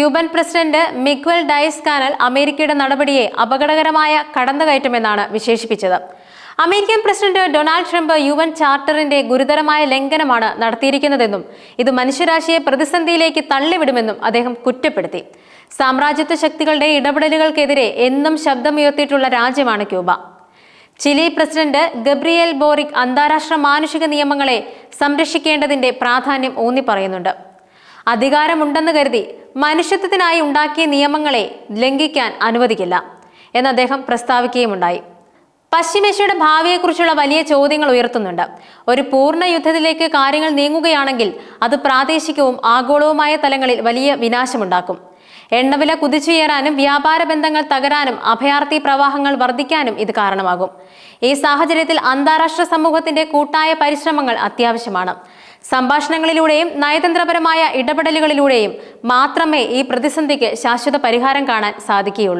Cuban president Miguel Diaz Canel അമേരിക്കയുടെ നടപടിയെ അപകടകരമായ കടന്നുകയറ്റമെന്നാണ് വിശേഷിപ്പിച്ചത്. American president Donald Trump U N ചാർട്ടറിന്റെ ഗുരുതരമായ ലംഘനമാണ് നടത്തിയിരിക്കുന്നതെന്നും ഇത് മനുഷ്യരാശിയെ പ്രതിസന്ധിയിലേക്ക് തള്ളിവിടുമെന്നും അദ്ദേഹം കുറ്റപ്പെടുത്തി. സാമ്രാജ്യത്വ ശക്തികളുടെ ഇടപെടലുകൾക്കെതിരെ എന്നും ശബ്ദമുയർത്തിയിട്ടുള്ള രാജ്യമാണ് Cuba. Chile president Gabriel Boric അന്താരാഷ്ട്ര മാനുഷിക നിയമങ്ങളെ സംരക്ഷിക്കേണ്ടതിന്റെ പ്രാധാന്യം ഊന്നി പറയുന്നുണ്ട് അധികാരമുണ്ടെന്ന് കരുതി മനുഷ്യത്വത്തിനായി ഉണ്ടാക്കിയ നിയമങ്ങളെ ലംഘിക്കാൻ അനുവദിക്കില്ല എന്ന് അദ്ദേഹം പ്രസ്താവിക്കുകയുമുണ്ടായി. പശ്ചിമേഷ്യയുടെ ഭാവിയെക്കുറിച്ചുള്ള വലിയ ചോദ്യങ്ങൾ ഉയർത്തുന്നുണ്ട്. ഒരു പൂർണ യുദ്ധത്തിലേക്ക് കാര്യങ്ങൾ നീങ്ങുകയാണെങ്കിൽ അത് പ്രാദേശികവും ആഗോളവുമായ തലങ്ങളിൽ വലിയ വിനാശമുണ്ടാക്കും. എണ്ണവില കുതിച്ചുയരാനും വ്യാപാര ബന്ധങ്ങൾ തകരാനും അഭയാർത്ഥി പ്രവാഹങ്ങൾ വർദ്ധിക്കാനും ഇത് കാരണമാകും. ഈ സാഹചര്യത്തിൽ അന്താരാഷ്ട്ര സമൂഹത്തിന്റെ കൂട്ടായ പരിശ്രമങ്ങൾ അത്യാവശ്യമാണ്. സംഭാഷണങ്ങളിലൂടെയും നയതന്ത്രപരമായ ഇടപെടലുകളിലൂടെയും മാത്രമേ ഈ പ്രതിസന്ധിക്ക് ശാശ്വത പരിഹാരം കാണാൻ സാധിക്കുകയുള്ളൂ.